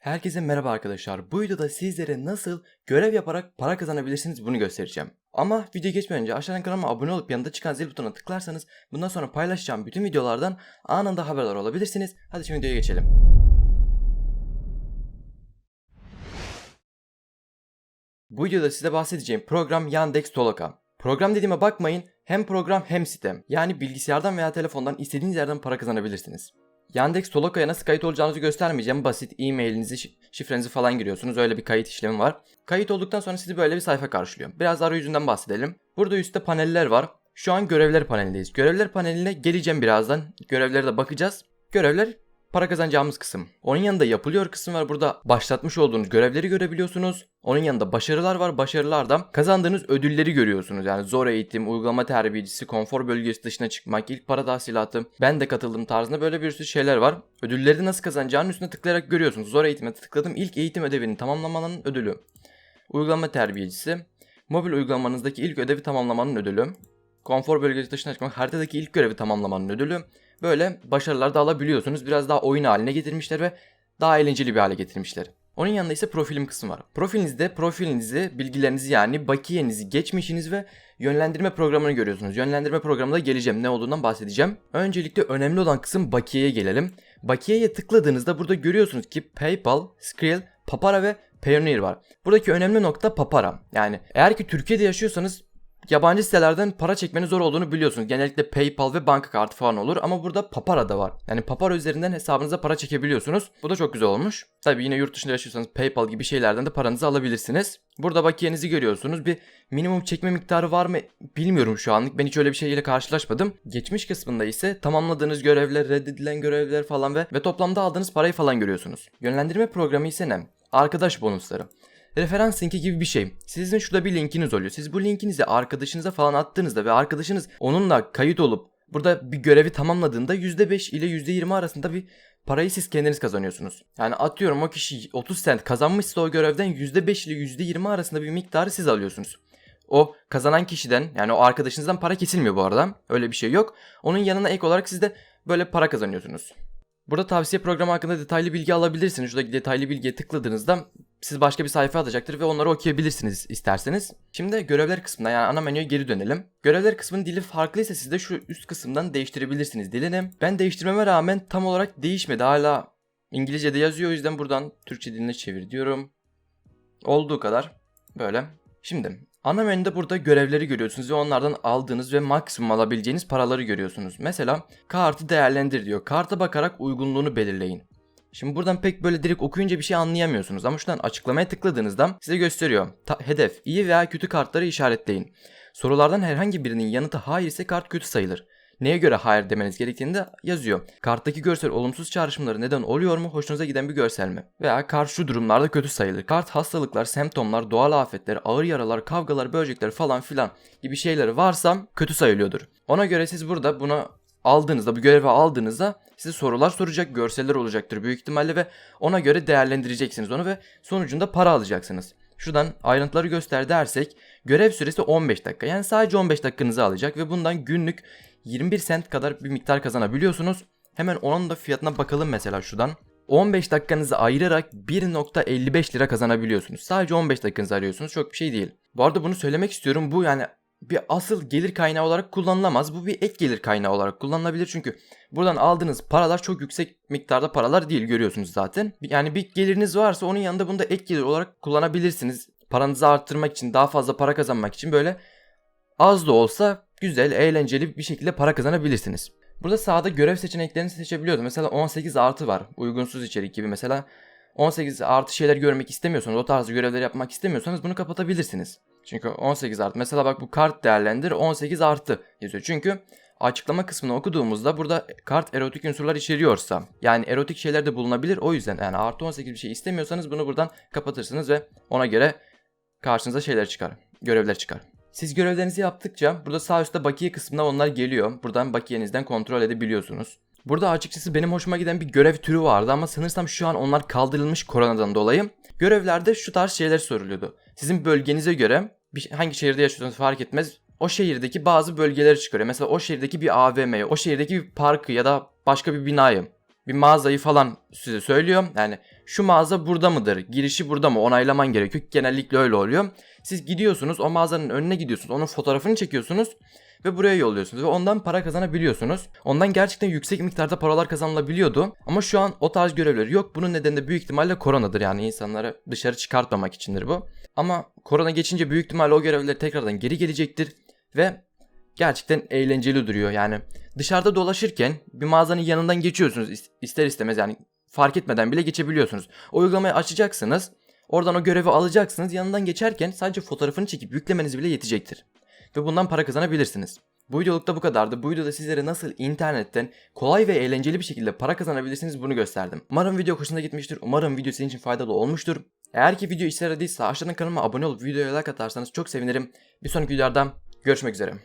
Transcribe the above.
Herkese merhaba arkadaşlar. Bu videoda sizlere nasıl görev yaparak para kazanabilirsiniz bunu göstereceğim. Ama video geçmeden önce aşağıdan kanalıma abone olup yanında çıkan zil butonuna tıklarsanız bundan sonra paylaşacağım bütün videolardan anında haberdar olabilirsiniz. Hadi şimdi videoya geçelim. Bu videoda size bahsedeceğim program Yandex Toloka. Program dediğime bakmayın hem program hem sistem. Yani bilgisayardan veya telefondan istediğiniz yerden para kazanabilirsiniz. Yandex Toloka'ya nasıl kayıt olacağınızı göstermeyeceğim. Basit e-mailinizi, şi- şifrenizi falan giriyorsunuz. Öyle bir kayıt işlemi var. Kayıt olduktan sonra sizi böyle bir sayfa karşılıyor. Biraz arayüzünden bahsedelim. Burada üstte paneller var. Şu an görevler panelindeyiz. Görevler paneline geleceğim birazdan. Görevlere de bakacağız. Görevler para kazanacağımız kısım. Onun yanında yapılıyor kısım var. Burada başlatmış olduğunuz görevleri görebiliyorsunuz. Onun yanında başarılar var. Başarılarda kazandığınız ödülleri görüyorsunuz. Yani zor eğitim, uygulama terbiyecisi, konfor bölgesi dışına çıkmak, ilk para tahsilatı, ben de katıldım tarzında böyle bir sürü şeyler var. Ödülleri nasıl kazanacağını üstüne tıklayarak görüyorsunuz. Zor eğitime tıkladım. İlk eğitim ödevini tamamlamanın ödülü. Uygulama terbiyecisi, mobil uygulamanızdaki ilk ödevi tamamlamanın ödülü. Konfor bölgesi dışına çıkmak, haritadaki ilk görevi tamamlamanın ödülü. Böyle başarılar da alabiliyorsunuz. Biraz daha oyun haline getirmişler ve daha eğlenceli bir hale getirmişler. Onun yanında ise profilim kısmı var. Profilinizde profilinizi, bilgilerinizi yani bakiyenizi, geçmişiniz ve yönlendirme programını görüyorsunuz. Yönlendirme programına geleceğim. Ne olduğundan bahsedeceğim. Öncelikle önemli olan kısım bakiyeye gelelim. Bakiyeye tıkladığınızda burada görüyorsunuz ki PayPal, Skrill, Papara ve Payoneer var. Buradaki önemli nokta Papara. Yani eğer ki Türkiye'de yaşıyorsanız yabancı sitelerden para çekmenin zor olduğunu biliyorsunuz. Genellikle PayPal ve banka kartı falan olur ama burada Papara da var. Yani Papara üzerinden hesabınıza para çekebiliyorsunuz. Bu da çok güzel olmuş. Tabii yine yurt dışında yaşıyorsanız PayPal gibi şeylerden de paranızı alabilirsiniz. Burada bakiyenizi görüyorsunuz. Bir minimum çekme miktarı var mı bilmiyorum şu anlık. Ben hiç öyle bir şeyle karşılaşmadım. Geçmiş kısmında ise tamamladığınız görevler, reddedilen görevler falan ve ve toplamda aldığınız parayı falan görüyorsunuz. Yönlendirme programı ise ne? Arkadaş bonusları. Referans linki gibi bir şey. Sizin şurada bir linkiniz oluyor. Siz bu linkinizi arkadaşınıza falan attığınızda ve arkadaşınız onunla kayıt olup burada bir görevi tamamladığında %5 ile %20 arasında bir parayı siz kendiniz kazanıyorsunuz. Yani atıyorum o kişi 30 cent kazanmışsa o görevden %5 ile %20 arasında bir miktarı siz alıyorsunuz. O kazanan kişiden yani o arkadaşınızdan para kesilmiyor bu arada. Öyle bir şey yok. Onun yanına ek olarak siz de böyle para kazanıyorsunuz. Burada tavsiye programı hakkında detaylı bilgi alabilirsiniz. Şuradaki detaylı bilgiye tıkladığınızda siz başka bir sayfa atacaktır ve onları okuyabilirsiniz isterseniz. Şimdi görevler kısmına yani ana menüye geri dönelim. Görevler kısmının dili farklıysa siz de şu üst kısımdan değiştirebilirsiniz dilini. Ben değiştirmeme rağmen tam olarak değişmedi. Hala İngilizce'de yazıyor o yüzden buradan Türkçe diline çevir diyorum. Olduğu kadar böyle. Şimdi ana menüde burada görevleri görüyorsunuz ve onlardan aldığınız ve maksimum alabileceğiniz paraları görüyorsunuz. Mesela kartı değerlendir diyor. Karta bakarak uygunluğunu belirleyin. Şimdi buradan pek böyle direkt okuyunca bir şey anlayamıyorsunuz ama şuradan açıklamaya tıkladığınızda size gösteriyor. Ta- hedef, iyi veya kötü kartları işaretleyin. Sorulardan herhangi birinin yanıtı hayır ise kart kötü sayılır. Neye göre hayır demeniz gerektiğini de yazıyor. Karttaki görsel olumsuz çağrışımları neden oluyor mu? Hoşunuza giden bir görsel mi? Veya kart şu durumlarda kötü sayılır. Kart hastalıklar, semptomlar, doğal afetler, ağır yaralar, kavgalar, böcekler falan filan gibi şeyleri varsa kötü sayılıyordur. Ona göre siz burada bunu aldığınızda, bu görevi aldığınızda size sorular soracak, görseller olacaktır büyük ihtimalle ve ona göre değerlendireceksiniz onu ve sonucunda para alacaksınız. Şuradan ayrıntıları göster dersek görev süresi 15 dakika. Yani sadece 15 dakikanızı alacak ve bundan günlük 21 sent kadar bir miktar kazanabiliyorsunuz. Hemen onun da fiyatına bakalım mesela şuradan. 15 dakikanızı ayırarak 1.55 lira kazanabiliyorsunuz. Sadece 15 dakikanızı arıyorsunuz. Çok bir şey değil. Bu arada bunu söylemek istiyorum. Bu yani bir asıl gelir kaynağı olarak kullanılamaz. Bu bir ek gelir kaynağı olarak kullanılabilir çünkü buradan aldığınız paralar çok yüksek miktarda paralar değil görüyorsunuz zaten. Yani bir geliriniz varsa onun yanında bunu da ek gelir olarak kullanabilirsiniz. Paranızı arttırmak için, daha fazla para kazanmak için böyle az da olsa güzel, eğlenceli bir şekilde para kazanabilirsiniz. Burada sağda görev seçeneklerini seçebiliyoruz. Mesela 18 artı var. Uygunsuz içerik gibi mesela 18 artı şeyler görmek istemiyorsanız, o tarzı görevleri yapmak istemiyorsanız bunu kapatabilirsiniz. Çünkü 18 artı. Mesela bak bu kart değerlendir 18 artı yazıyor. Çünkü açıklama kısmını okuduğumuzda burada kart erotik unsurlar içeriyorsa yani erotik şeyler de bulunabilir. O yüzden yani artı 18 bir şey istemiyorsanız bunu buradan kapatırsınız ve ona göre karşınıza şeyler çıkar. Görevler çıkar. Siz görevlerinizi yaptıkça burada sağ üstte bakiye kısmına onlar geliyor. Buradan bakiyenizden kontrol edebiliyorsunuz. Burada açıkçası benim hoşuma giden bir görev türü vardı ama sanırsam şu an onlar kaldırılmış koronadan dolayı. Görevlerde şu tarz şeyler soruluyordu. Sizin bölgenize göre hangi şehirde yaşıyorsanız fark etmez. O şehirdeki bazı bölgeleri çıkarıyor. Mesela o şehirdeki bir AVM'yi, o şehirdeki bir parkı ya da başka bir binayı bir mağazayı falan size söylüyor. Yani şu mağaza burada mıdır? Girişi burada mı? Onaylaman gerekiyor. Genellikle öyle oluyor. Siz gidiyorsunuz o mağazanın önüne gidiyorsunuz. Onun fotoğrafını çekiyorsunuz ve buraya yolluyorsunuz ve ondan para kazanabiliyorsunuz. Ondan gerçekten yüksek miktarda paralar kazanılabiliyordu. Ama şu an o tarz görevler yok. Bunun nedeni de büyük ihtimalle koronadır yani insanları dışarı çıkartmamak içindir bu. Ama korona geçince büyük ihtimalle o görevler tekrardan geri gelecektir ve gerçekten eğlenceli duruyor. Yani dışarıda dolaşırken bir mağazanın yanından geçiyorsunuz is- ister istemez yani fark etmeden bile geçebiliyorsunuz. O uygulamayı açacaksınız. Oradan o görevi alacaksınız. Yanından geçerken sadece fotoğrafını çekip yüklemeniz bile yetecektir. Ve bundan para kazanabilirsiniz. Bu videolukta bu kadardı. Bu videoda sizlere nasıl internetten kolay ve eğlenceli bir şekilde para kazanabilirsiniz bunu gösterdim. Umarım video hoşuna gitmiştir. Umarım video sizin için faydalı olmuştur. Eğer ki video işe yaradıysa aşağıdan kanalıma abone olup videoya like atarsanız çok sevinirim. Bir sonraki videolarda görüşmek üzere.